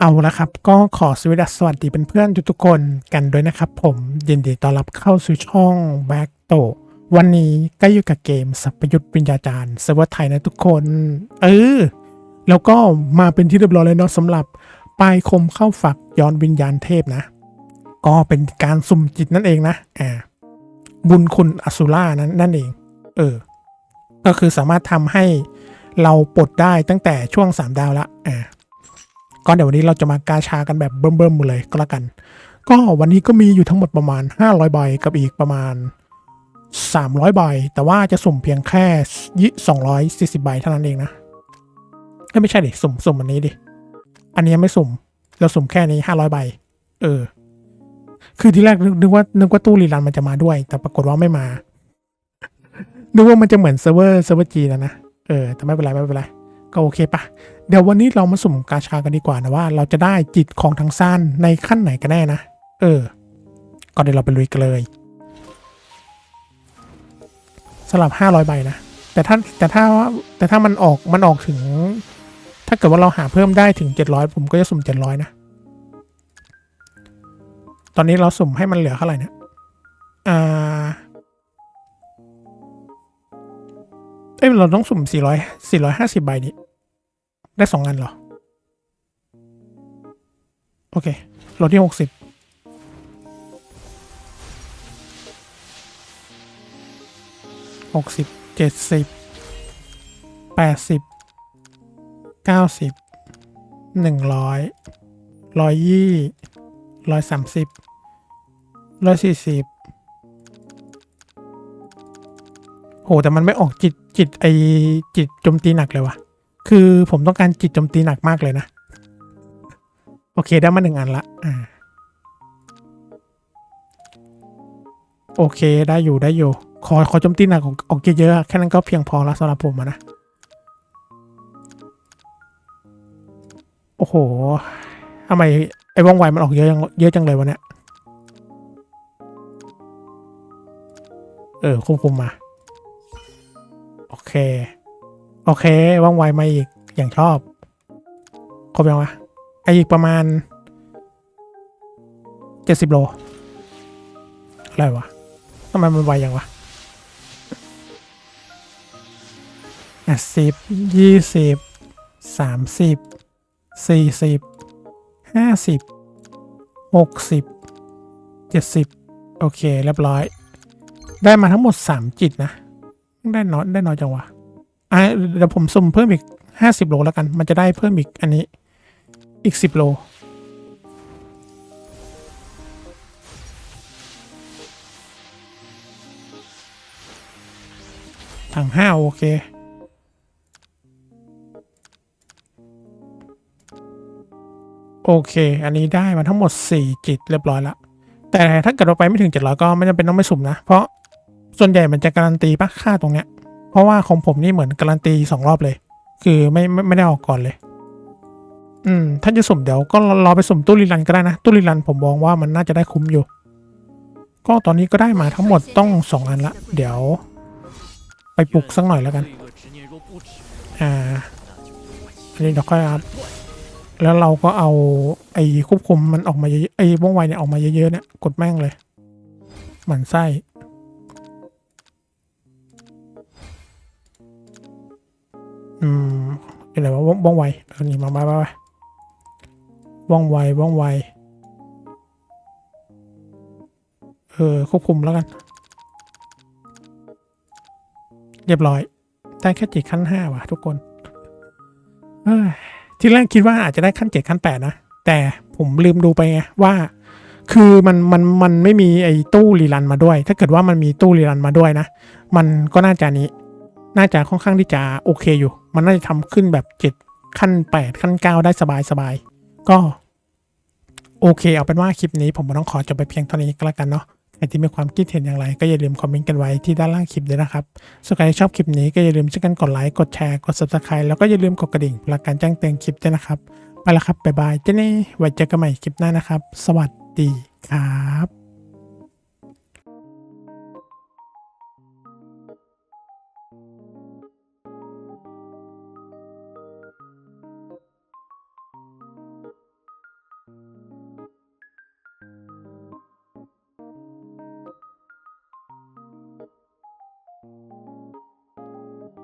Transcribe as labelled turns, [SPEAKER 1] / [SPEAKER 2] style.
[SPEAKER 1] เอาละครับ ก็ขอสวัสดีเป็นเพื่อนทุกๆคนกันด้วยนะครับ ผมยินดีต้อนรับเข้าสู่ช่อง Back โตวันนี้ก็อยู่กับเกมสัพยุทธวิญญาจารย์เซิร์ฟเวอร์ไทยนะทุกคน เออ แล้วก็มาเป็นที่เรียบร้อยเลยเนาะสำหรับปลายคมเข้าฝักย้อนวิญญาณเทพนะ ก็เป็นการสุ่มจิตนั่นเองนะอ่าบุญคุณอสุล่านั้นนั่นเอง เออ ก็คือสามารถทำให้เราปลดได้ตั้งแต่ช่วง 3 ดาวละอ่า ก็เดี๋ยววันนี้เราจะมากาชากันแบบเบิ่มๆหมดเลยก็แล้วกัน ก็วันนี้ก็มีอยู่ทั้งหมดประมาณ 500ใบกับอีกประมาณ 300ใบแต่ว่าจะสุ่มเพียงแค่ยี่240ใบเท่านั้นเองนะไม่ใช่ดิสุ่มสุ่มอันนี้ดิอันนี้ไม่สุ่ม เราสุ่มแค่นี้500ใบ เออ คือที่แรกนึกนึกว่านึกว่าตู้รีรันมันจะมาด้วย แต่ปรากฏว่าไม่มานึกว่ามันจะเหมือนเซิร์ฟเวอร์เซิร์ฟเวอร์จีนะนะเออแต่ไม่เป็นไรไม่เป็นไร ก็โอเคปะเดี๋ยววันนี้เรามาสุ่มกาชากันดีกว่านะว่า เราจะได้จิตของทางสั้นในขั้นไหนกันแน่นะ เออ ก็เดี๋ยวเราไปลุยกันเลยสำหรับ 500 ใบนะ แต่ถ้าแต่ถ้าแต่ถ้ามันออกมันออกถึง ถ้าเกิดว่าเราหาเพิ่มได้ถึง 700 ผมก็จะสุ่ม 700 นะ ตอนนี้เราสุ่มให้มันเหลือเท่าไหร่นี่ยอ่าเอ้ยเราต้องสุ่ม 400 450 ใบนี้ ได้สองอันเหรอ โอเคโหลดที่หกสิบหกสิบเจ็ดสิบแปดสิบเก้าสิบหนึ่งร้อยร้อยยี่ร้อยสามสิบร้อยสี่สิบโหแต่มันไม่ออกจิตจิตไอจิตโจมตีหนักเลยวะ คือผมต้องการจิตโจมตีหนักมากเลยนะ โอเคได้มาหนึ่งอันละอ่าโอเคได้อยู่ได้อยู่ ขอขอโจมตีหนักออกออกเยอะๆแค่นั้นก็เพียงพอแล้วสำหรับผมนะ โอ้โหทำไมไอ้ว่องไวมันออกเยอะเยอะจังเลยวะเนี่ย เออควบคุมมา โอเค โอเค ว่องไวมาอีก อย่างชอบ ครบยังวะไออีกประมาณเจ็ดสิบโล อะไรวะทำไมมันไวยังวะแปดสิบยี่สิบสามสิบสี่สิบห้าสิบหกสิบเจ็ดสิบโอเค เรียบร้อย ได้มาทั้งหมดสามจิตนะ ได้น้อยได้น้อยจังวะ อะเดี๋ยวผมสุ่มเพิ่มอีกห้าสิบโลแล้วกัน มันจะได้เพิ่มอีกอันนี้ อีกสิบโล ถังห้าโอเค โอเค อันนี้ได้มาทั้งหมด 4 จิตเรียบร้อยละ แต่ถ้าเกิดเราไปไม่ถึง 700 ก็ไม่จำเป็นต้องไปสุ่มนะ เพราะส่วนใหญ่มันจะการันตีปะค่าตรงเนี้ย ราะว่าของผมนี่เหมือนการันตีสองรอบเลย คือไม่ไม่ไม่ได้ออกก่อนเลย อืม ถ้าจะสุ่มเดี๋ยวก็รอไปสุ่มตู้รีรันก็ได้นะ ตู้รีรันผมมองว่ามันน่าจะได้คุ้มอยู่ ก็ตอนนี้ก็ได้มาทั้งหมดต้องสองอันละ เดี๋ยว ไปปลุกสักหน่อยแล้วกัน อ่า อันนี้เดี๋ยวค่อยอัพแล้วเราก็เอาไอ้ควบคุมมันออกมาเยอะๆไอ้ว่องไวเนี่ยออกมาเยอะๆเนี่ยกดแม่งเลย หมันไส้ อืมเป็นไรวะว่องว่องไวออนี่มามามามาว่องไวว่องไวเออควบคุมแล้วกัน เรียบร้อย ได้แค่จิตขั้นห้าว่ะ ทุกคนเอ้ยที่แรกคิดว่าอาจจะได้ขั้นเจ็ดขั้นแปดนะ แต่ผมลืมดูไปไงว่า คือมันมันมันไม่มีไอ้ตู้รีรันมาด้วย ถ้าเกิดว่ามันมีตู้รีรันมาด้วยนะ มันก็น่าจะนี้ น่าจะค่อนข้างที่จะโอเคอยู่ มันน่าจะทำขึ้นแบบเจ็ดขั้นแปดขั้นเก้าได้สบายสบายก็ โอเค เอาเป็นว่าคลิปนี้ผมต้องขอจบไปเพียงเท่านี้ก็แล้วกันเนาะใครที่มีความคิดเห็นอย่างไร ก็อย่าลืมคอมเมนต์กันไว้ที่ด้านล่างคลิปด้วยนะครับส่วนใครที่ชอบคลิปนี้ก็อย่าลืมช่วยกันกดไลค์กดแชร์กด subscribe แล้วก็อย่าลืมกดกระดิ่งเพื่อการแจ้งเตือนคลิปด้วยนะครับไปแล้วครับบ๊ายบายเจ้นี่ไว้เจอกันใหม่คลิปหน้านะครับ สวัสดีครับ